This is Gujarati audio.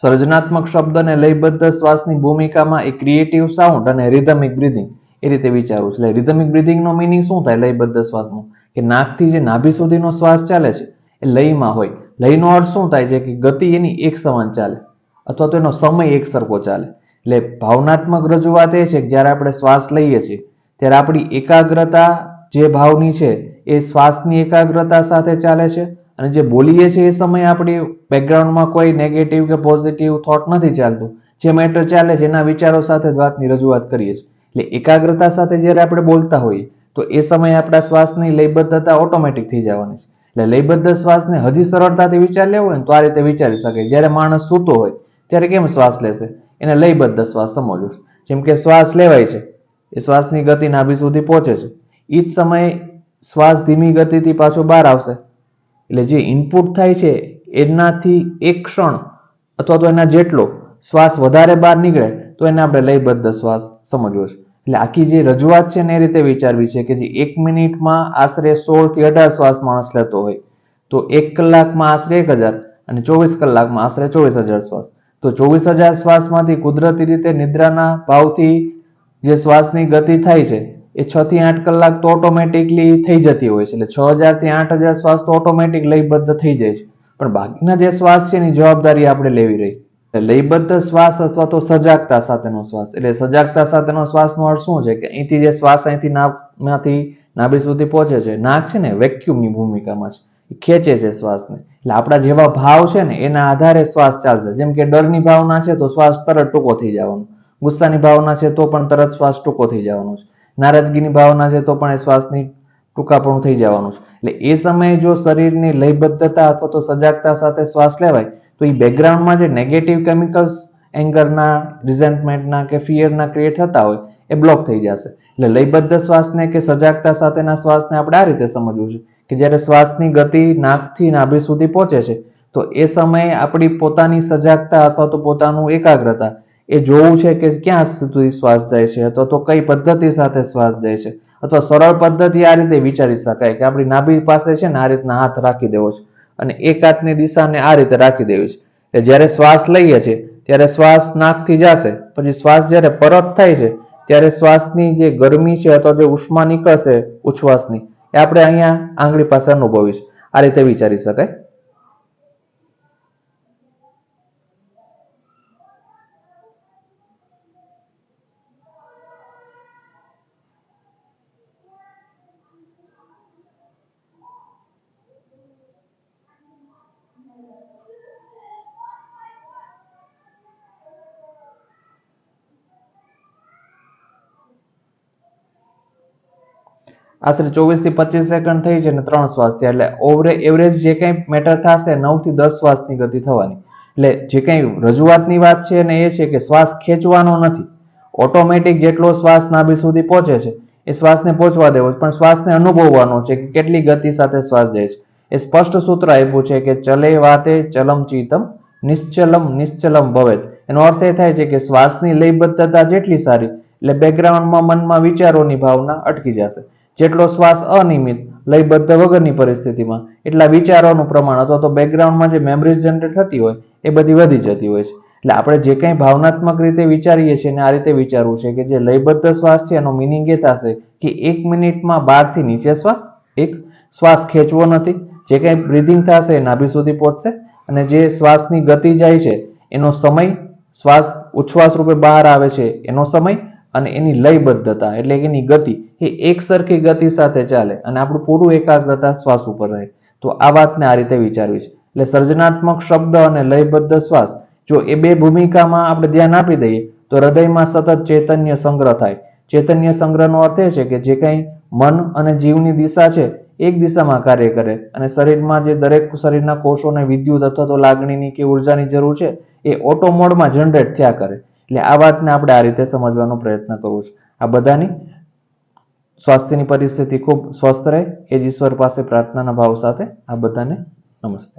સર્જનાત્મક શબ્દ અને લયબદ્ધ શ્વાસની ભૂમિકામાં એ ક્રિએટિવ સાઉન્ડ અને રિધમિક બ્રિધિંગ એ રીતે વિચારવું એટલે રિધમિક બ્રિધિંગનો મિનિંગ શું થાય? લયબદ્ધ શ્વાસનો. કે નાકથી જે નાભી સુધીનો શ્વાસ ચાલે છે, એ લયમાં હોય. લયનો અર્થ શું થાય? છે કે ગતિ એની એક સમાન ચાલે. અથવા તો એનો સમય એક સરખો ચાલે. એટલે ભાવનાત્મક રજૂઆત એ છે કે જ્યારે આપણે શ્વાસ લઈએ છીએ, ત્યારે આપણી એકાગ્રતા જે ભાવની છે, એ શ્વાસની એકાગ્રતા સાથે ચાલે છે અને જે બોલીએ છીએ એ સમયે આપણી બેકગ્રાઉન્ડમાં કોઈ નેગેટિવ કે પોઝિટિવ થોટ નથી ચાલતું. જે મેટર ચાલે છે એના વિચારો સાથે જ વાતની રજૂઆત કરીએ છીએ. એટલે એકાગ્રતા સાથે જ્યારે આપણે બોલતા હોઈએ, તો એ સમયે આપણા શ્વાસની લયબદ્ધતા ઓટોમેટિક થઈ જવાની છે. એટલે લયબદ્ધ શ્વાસને હજી સરળતાથી વિચાર લેવો હોય ને, તો આ રીતે વિચારી શકે જ્યારે માણસ સૂતો હોય, ત્યારે કેમ શ્વાસ લેશે? એને લયબદ્ધ શ્વાસ સમજવો. જેમ કે શ્વાસ લેવાય છે, એ શ્વાસની ગતિ નાભી સુધી પહોંચે છે. એ જ સમયે શ્વાસ ધીમી ગતિથી પાછો બહાર આવશે. એટલે જે ઇનપુટ થાય છે, એનાથી એક ક્ષણ અથવા તો એના જેટલો શ્વાસ વધારે બહાર નીકળે, તો એને આપણે લયબદ્ધ શ્વાસ સમજવો છે. એટલે આખી જે રજૂઆત છે ને એ રીતે વિચારવી છે કે જે એક મિનિટમાં આશરે સોળથી અઢાર શ્વાસ માણસ લેતો હોય, તો એક કલાકમાં આશરે એક હજાર અને ચોવીસ કલાકમાં આશરે ચોવીસ હજાર શ્વાસ. તો ચોવીસ હજાર શ્વાસમાંથી કુદરતી રીતે નિદ્રાના ભાવથી જે શ્વાસની ગતિ થાય છે એ છ થી આઠ કલાક તો ઓટોમેટિકલી થઈ જતી હોય છે. એટલે છ હજારથી આઠ હજાર શ્વાસ તો ઓટોમેટિક લયબદ્ધ થઈ જાય છે. પણ બાકીના જે શ્વાસ છે એની જવાબદારી આપણે લેવી રહી. લયબદ્ધ શ્વાસ અથવા તો સજાગતા સાથેનો શ્વાસ. એટલે સજાગતા સાથેનો શ્વાસનો અર્થ શું છે? કે અહીંથી જે શ્વાસ અહીંથી નાકમાંથી નાભી સુધી પહોંચે છે, નાક છે ને વેક્યુમની ભૂમિકામાં છે. ખેંચે છે શ્વાસને. એટલે આપણા જેવા ભાવ છે ને, એના આધારે શ્વાસ ચાલશે. જેમ કે ડરની ભાવના છે તો શ્વાસ તરત ટૂંકો થઈ જવાનો. ગુસ્સાની ભાવના છે તો પણ તરત શ્વાસ ટૂંકો થઈ જવાનો છે. નારાજગીની ભાવના છે તો પણ એ શ્વાસની ટૂંકાપણું થઈ જવાનું છે. એટલે એ સમયે જો શરીરની લયબદ્ધતા અથવા તો સજાગતા સાથે શ્વાસ લેવાય, તો એ બેકગ્રાઉન્ડમાં જે નેગેટિવ કેમિકલ્સ એંગરના રિઝેન્ટમેન્ટના કે ફિયરના ક્રિએટ થતા હોય, એ બ્લોક થઈ જશે. એટલે લયબદ્ધ શ્વાસને કે સજાગતા સાથેના શ્વાસને આપણે આ રીતે સમજવું છે કે જ્યારે શ્વાસની ગતિ નાકથી નાભી સુધી પહોંચે છે, તો એ સમયે આપણી પોતાની સજાગતા અથવા તો પોતાનું એકાગ્રતા એ જોવું છે કે ક્યાં સુધી શ્વાસ જાય છે અથવા તો કઈ પદ્ધતિ સાથે શ્વાસ જાય છે અથવા સરળ પદ્ધતિ આ રીતે વિચારી શકાય કે આપણી નાભી પાસે છે ને આ રીતના હાથ રાખી દેવો છે અને એક હાથની દિશાને આ રીતે રાખી દેવી છે. એટલે જ્યારે શ્વાસ લઈએ છીએ, ત્યારે શ્વાસ નાકથી જશે, પછી શ્વાસ જ્યારે પરત થાય છે, ત્યારે શ્વાસની જે ગરમી છે અથવા જે ઉષ્મા નીકળશે ઉચ્છ્વાસની, એ આપણે અહીંયા આંગળી પાસે અનુભવી છે આ રીતે વિચારી શકાય. આશરે ચોવીસથી પચીસ સેકન્ડ થઈ છે અને ત્રણ શ્વાસ થયા. એટલે ઓવરે એવરેજ જે કંઈ મેટર થશે નવથી દસ શ્વાસની ગતિ થવાની. એટલે જે કંઈ રજૂઆતની વાત છે ને એ છે કે શ્વાસ ખેંચવાનો નથી. ઓટોમેટિક જેટલો શ્વાસ નાભી સુધી પહોંચે છે, એ શ્વાસને પહોંચવા દેવો પણ શ્વાસને અનુભવવાનો છે કે કેટલી ગતિ સાથે શ્વાસ જાય છે. એ સ્પષ્ટ સૂત્ર આપ્યું છે કે ચલે વાતે ચલમ ચિતમ, નિશ્ચલમ નિશ્ચલમ ભવેત. એનો અર્થ એ થાય છે કે શ્વાસની લયબદ્ધતા જેટલી સારી, એટલે બેકગ્રાઉન્ડમાં મનમાં વિચારોની ભાવના અટકી જશે. જેટલો શ્વાસ અનિયમિત, લયબદ્ધ વગરની પરિસ્થિતિમાં, એટલા વિચારોનું પ્રમાણ અથવા તો બેકગ્રાઉન્ડમાં જે મેમરીઝ જનરેટ થતી હોય, એ બધી વધી જતી હોય છે. એટલે આપણે જે કંઈ ભાવનાત્મક રીતે વિચારીએ છીએ ને આ રીતે વિચારવું છે કે જે લયબદ્ધ શ્વાસ છે એનો મિનિંગ એ થશે કે એક મિનિટમાં બારથી નીચે શ્વાસ, એક શ્વાસ ખેંચવો નથી જે કંઈ બ્રિધિંગ થશે એ નાભી સુધી પહોંચશે અને જે શ્વાસની ગતિ જાય છે, એનો સમય શ્વાસ ઉચ્છ્વાસ રૂપે બહાર આવે છે, એનો સમય અને એની લયબદ્ધતા એટલે એની ગતિ એ એક સરખી ગતિ સાથે ચાલે અને આપણું પૂરું એકાગ્રતા શ્વાસ ઉપર રહે. તો આ વાતને આ રીતે વિચારવી છે. એટલે સર્જનાત્મક શબ્દ અને લયબદ્ધ શ્વાસ, જો એ બે ભૂમિકામાં આપણે ધ્યાન આપી દઈએ, તો હૃદયમાં સતત ચૈતન્ય સંગ્રહ થાય. ચૈતન્ય સંગ્રહનો અર્થ એ છે કે જે કંઈ મન અને જીવની દિશા છે એક દિશામાં કાર્ય કરે અને શરીરમાં જે દરેક શરીરના કોષોને વિદ્યુત અથવા તો લાગણીની કે ઉર્જાની જરૂર છે, એ ઓટો મોડમાં જનરેટ થયા કરે. એટલે આ વાતને આપણે આ રીતે સમજવાનો પ્રયત્ન કરવો છે. આ બધાની સ્વાસ્થ્યની પરિસ્થિતિ ખૂબ સ્વસ્થ રહે, એ જ ઈશ્વર પાસે પ્રાર્થનાના ભાવ સાથે આ બધાને નમસ્તે.